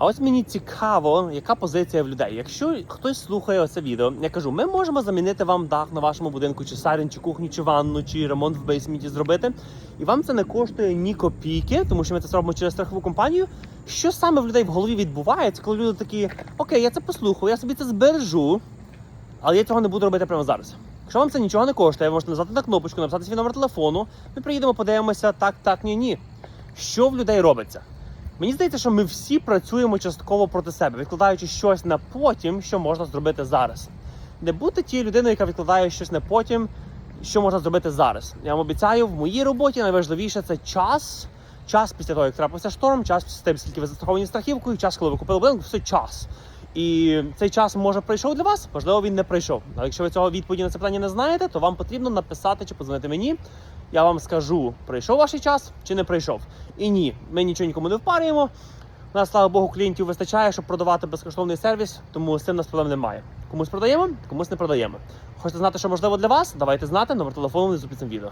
А ось мені цікаво, яка позиція в людей. Якщо хтось слухає це відео, я кажу, ми можемо замінити вам дах на вашому будинку, чи сарін, чи кухню, чи ванну, чи ремонт в бейсменті зробити. І вам це не коштує ні копійки, тому що ми це зробимо через страхову компанію. Що саме в людей в голові відбувається, коли люди такі, окей, я це послухаю, я собі це збережу, але я цього не буду робити прямо зараз. Якщо вам це нічого не коштує, ви можете нажати на кнопочку, написати свій номер телефону. Ми приїдемо, подивимося, так, так, ні, ні. Що в людей робиться? Мені здається, що ми всі працюємо частково проти себе, відкладаючи щось на потім, що можна зробити зараз. Не будьте тією людиною, яка відкладає щось на потім, що можна зробити зараз. Я вам обіцяю, в моїй роботі найважливіше це час. Час після того, як трапився шторм, час після того, скільки ви застраховані страхівкою, час, коли ви купили будинок, все час. І цей час може прийшов для вас, можливо, він не прийшов. Але якщо ви цього відповіді на це питання не знаєте, то вам потрібно написати чи позвонити мені. Я вам скажу, прийшов ваш час чи не прийшов. І ні, ми нічого нікому не впарюємо. У нас, слава Богу, клієнтів вистачає, щоб продавати безкоштовний сервіс, тому з цим нас проблем немає. Комусь продаємо, комусь не продаємо. Хочете знати, що можливо для вас? Давайте знати номер телефону внизу під цим відео.